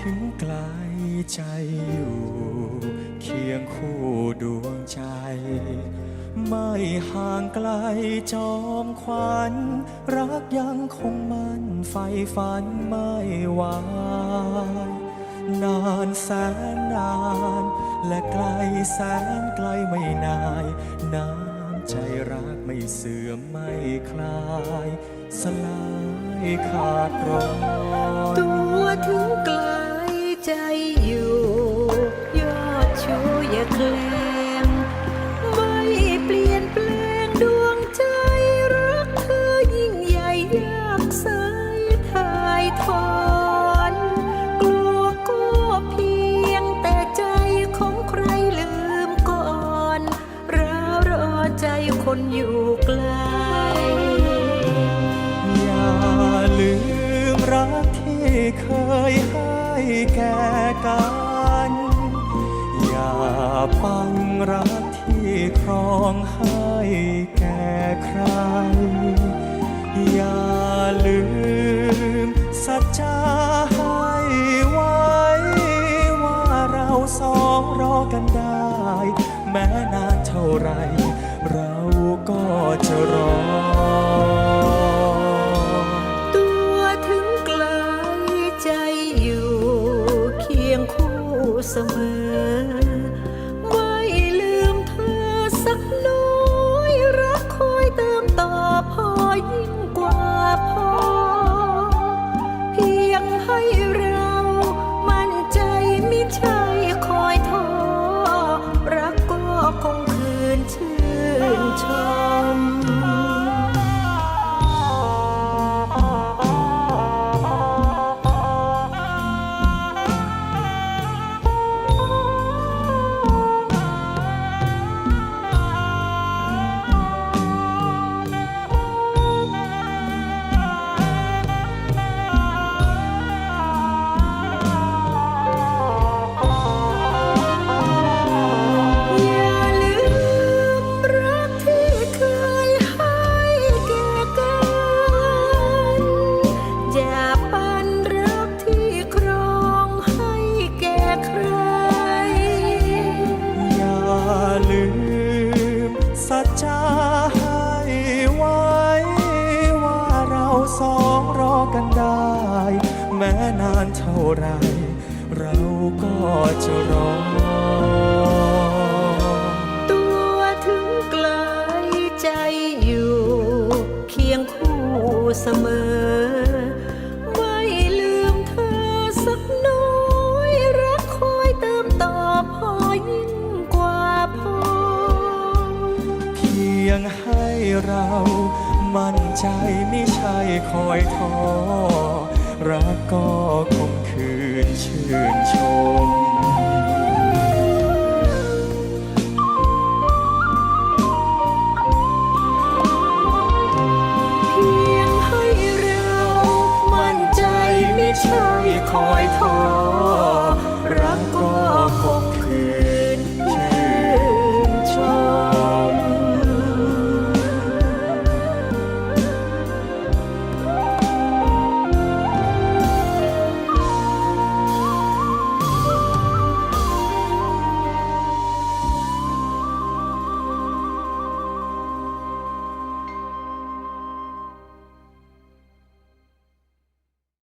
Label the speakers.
Speaker 1: ถึงไกลใจอยู่ เคียงคู่ดวงใจ ไม่ห่างไกลจอมขวัญ รักยังคงมั่นไฟฝันไม่หวายนานแสนนาน และไกลแสนไกลไม่นายน้ำใจรักไม่เสื่อมไม่คลาย สลายขาดรอน
Speaker 2: ตัวถึง อยู่ยอดชูอย่าแคลงไม่เปลี่ยนแปลงดวงใจรักเธอยิ่งใหญ่ยากสายถ่ายทอนกลัวก็เพียงแต่ใจของใครลืมก่อนราวรอใจคนอยู่ไกล
Speaker 1: อย่าลืมรักที่เคยให้ แก่กัน อย่าปังรักที่ครองให้แก่ใคร อย่าลืมสัจจาให้ไว้ ว่าเราสองรอกันได้ แม้นานเท่าไร เราก็จะรอ จะรอ
Speaker 2: ตัวถึงไกลใจอยู่ เคียงคู่เสมอ ไม่ลืมเธอสักน้อยรักคอยเติมต่อพอยิ่งกว่าพอ
Speaker 1: เพียงให้เรา มั่นใจไม่ใช่คอยท้อ รักก็คงคืนชื่นชม
Speaker 2: เพียงให้เรามั่นใจไม่ใช่คอยท้อ